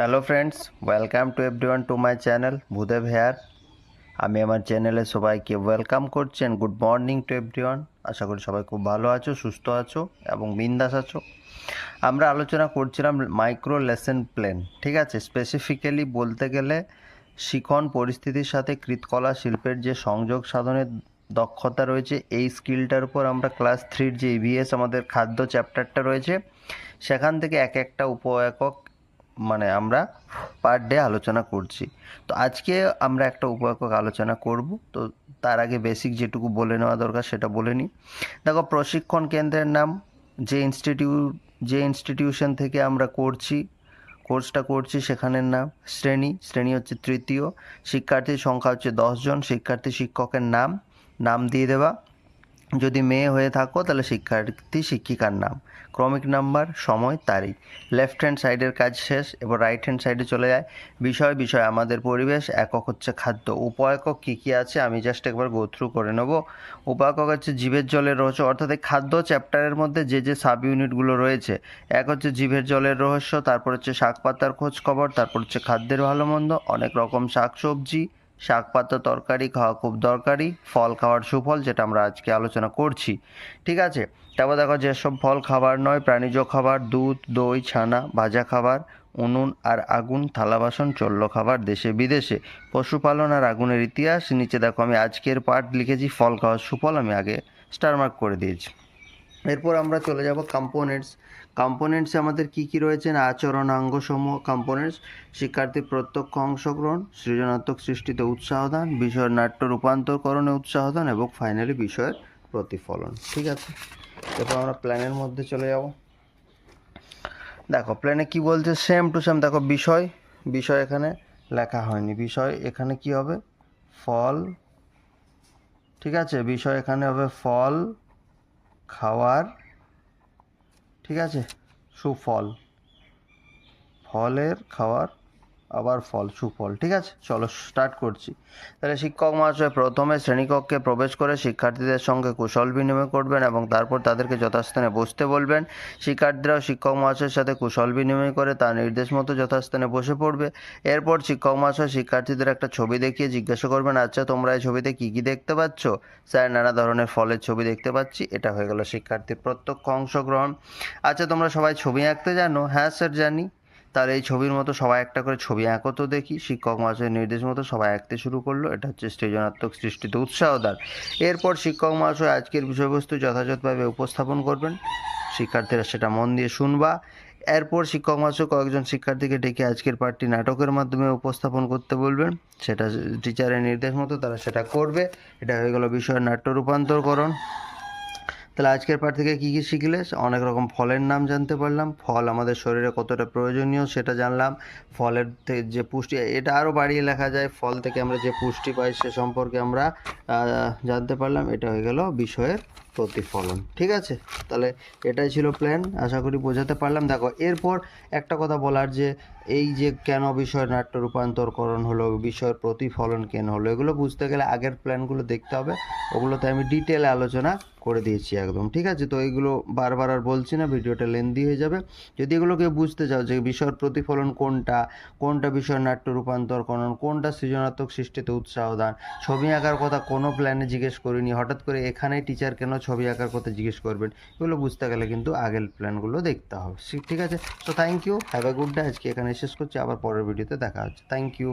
Hello friends welcome to everyone to my channel Bhudeb here আমি আমার চ্যানেলে সবাইকে ওয়েলকাম করছি and good morning to everyone আশা করি সবাই খুব ভালো আছো, সুস্থ আছো এবং বিন্দাস আছো। আমরা আলোচনা করছিলাম মাইক্রো লেসন প্ল্যান ঠিক আছে? স্পেসিফিক্যালি বলতে গেলে শিখন পরিস্থিতির সাথে কৃতকলা শিল্পের যে সংযোগ সাধনের দক্ষতা রয়েছে, এই স্কিলটার উপর আমরা ক্লাস থ্রির যে ইভিএস আমাদের খাদ্য চ্যাপ্টারটা রয়েছে, সেখান থেকে এক একটা উপ একক মানে আমরা পার ডে আলোচনা করছি। তো আজকে আমরা একটা উপ একক আলোচনা করব। তো তার আগে বেসিক যেটুকু বলে নেওয়া দরকার সেটা বলে নিই। দেখো, প্রশিক্ষণ কেন্দ্রের নাম, যে ইনস্টিটিউট যে ইনস্টিটিউশন থেকে আমরা করছি কোর্সটা করছি সেখানের নাম, শ্রেণি শ্রেণি হচ্ছে তৃতীয়, শিক্ষার্থীর সংখ্যা হচ্ছে দশজন শিক্ষার্থী শিক্ষকের নাম নাম দিয়ে দেওয়া। যদি মেয়ে হয়ে থাকো, তাহলে শিক্ষার্থী, শিক্ষিকার নাম। ক্রমিক নাম্বার, সময়, তারিখ। লেফট হ্যান্ড সাইডের কাজ শেষ, এবার রাইট হ্যান্ড সাইডে চলে যায়। বিষয় বিষয়, আমাদের পরিবেশ। একক হচ্ছে খাদ্য। উপ একক কী কী আছে? আমি জাস্ট একবার গো থ্রু করে নেব। উপ একক হচ্ছে জীবের জলের রহস্য, অর্থাৎ এই খাদ্য চ্যাপ্টারের মধ্যে যে যে সাব ইউনিটগুলো রয়েছে। এক হচ্ছে জীবের জলের রহস্য, তারপর হচ্ছে শাক পাতার খোঁজ খবর তারপর হচ্ছে খাদ্যের ভালো মন্দ, অনেক রকম শাক সবজি শাক পাতা তরকারি, খাওয়া খুব দরকারি, ফল খাওয়ার সুফল যেটা আমরা আজকে আলোচনা করছি। ঠিক আছে? তারপর দেখো যেসব ফল খাবার নয়, প্রাণীজ খাবার, দুধ, দই, ছানা, ভাজা খাবার, উনুন আর আগুন, থালা বাসন চলল খাবার, দেশে বিদেশে। পশুপালন আর আগুনের ইতিহাস, নিচে দেখো আমি আজকের পার্ট লিখেছি, ফল খাওয়ার সুফল আমি আগে স্টারমার্ক করে দিয়েছি। এরপর আমরা চলে যাব কম্পোনেন্টস কম্পোনেন্টসে আমাদের কি কি রয়েছে? না আচরণাঙ্গ সমূহ কম্পোনেন্টস শিক্ষার্থীর প্রত্যক্ষ অংশগ্রহণ, সৃজনাত্মক সৃষ্টিতে উৎসাহদান বিষয়ের নাট্য রূপান্তরকরণে উৎসাহদান এবং ফাইনালি বিষয়ের প্রতিফলন। ঠিক আছে? এরপর আমরা প্ল্যানের মধ্যে চলে যাব। দেখো প্ল্যানে কি বলছে? সেম টু সেম দেখো, বিষয় বিষয় এখানে লেখা হয়নি। বিষয় এখানে কি হবে? ফল। ঠিক আছে? বিষয় এখানে হবে ফল। খাওয়ার ঠিক আছে? সুফল। ফলের খাওয়ার আবার ফল, সুফল, ঠিক আছে? চলো স্টার্ট করছি। তাহলে শিক্ষক মহাশয় প্রথমে শ্রেণীকক্ষে প্রবেশ করে শিক্ষার্থীদের সঙ্গে কুশল বিনিময় করবেন এবং তারপর তাদেরকে যথাস্থানে বসতে বলবেন। শিক্ষার্থীরাও শিক্ষক মহাশয়ের সাথে কুশল বিনিময় করে তার নির্দেশ মতো যথাস্থানে বসে পড়বে। এরপর শিক্ষক মহাশয় শিক্ষার্থীদের একটা ছবি দেখিয়ে জিজ্ঞাসা করবেন আচ্ছা তোমরা এই ছবিতে কী কী দেখতে পাচ্ছ? স্যার, নানা ধরনের ফলের ছবি দেখতে পাচ্ছি। এটা হয়ে গেল শিক্ষার্থীর প্রত্যক্ষ অংশগ্রহণ। আচ্ছা তোমরা সবাই ছবি আঁকতে জানো? হ্যাঁ স্যার, জানি। তাহলে এই ছবির মতো সবাই একটা করে ছবি আঁকো তো দেখি। শিক্ষক মহাশয়ের নির্দেশ মতো সবাই আঁকতে শুরু করল। এটা হচ্ছে সৃজনাত্মক সৃষ্টিতে উৎসাহদান এরপর শিক্ষক মহাশয় আজকের বিষয়বস্তু যথাযথভাবে উপস্থাপন করবেন। শিক্ষার্থীরা সেটা মন দিয়ে শুনবা। এরপর শিক্ষক মহাশয় কয়েকজন শিক্ষার্থীকে ডেকে আজকের পাঠটি নাটকের মাধ্যমে উপস্থাপন করতে বলবেন। সেটা টিচারের নির্দেশ মতো তারা সেটা করবে। এটা হয়ে গেল বিষয়ের নাট্য রূপান্তরকরণ। তাহলে আজকের পাঠ থেকে কী কী শিখলে? অনেক রকম ফলের নাম জানতে পারলাম। ফল আমাদের শরীরে কতটা প্রয়োজনীয় সেটা জানলাম। ফলের যে পুষ্টি, এটা আরও বাড়িয়ে লেখা যায়। ফল থেকে আমরা যে পুষ্টি পাই সে সম্পর্কে আমরা জানতে পারলাম। এটা হয়ে গেল বিষয়ের প্রতিফলন ঠিক আছে? তাহলে এটাই ছিল প্ল্যান আশা করি বোঝাতে পারলাম। দেখো, এরপর একটা কথা বলার যে, এই যে কেন বিষয়ের নাট্য রূপান্তরকরণ হলো, বিষয়ের প্রতিফলন কেন হলো, এগুলো বুঝতে গেলে আগের প্ল্যানগুলো দেখতে হবে। ওগুলোতে আমি ডিটেলে আলোচনা করে দিয়েছি একদম। ঠিক আছে? তো এইগুলো বারবার আর বলছি না, ভিডিওটা লেন্দি হয়ে যাবে। যদি এগুলো কেউ বুঝতে চাও যে বিষয়ের প্রতিফলন কোনটা কোনটা বিষয়ের নাট্য রূপান্তরকরণ, কোনটা সৃজনাত্মক সৃষ্টিতে উৎসাহ দান ছবি আঁকার কথা কোনো প্ল্যানে জিজ্ঞেস করিনি। হঠাৎ করে এখানেই টিচার কেন ছবি আঁকার কথা জিজ্ঞেস করবেন, এগুলো বুঝতে গেলে কিন্তু আগের প্ল্যানগুলো দেখতে হবে। ঠিক আছে? তো thank you have a good day আজকে এখানে শেষ করছি, আবার পরের ভিডিওতে দেখা হচ্ছে। Thank you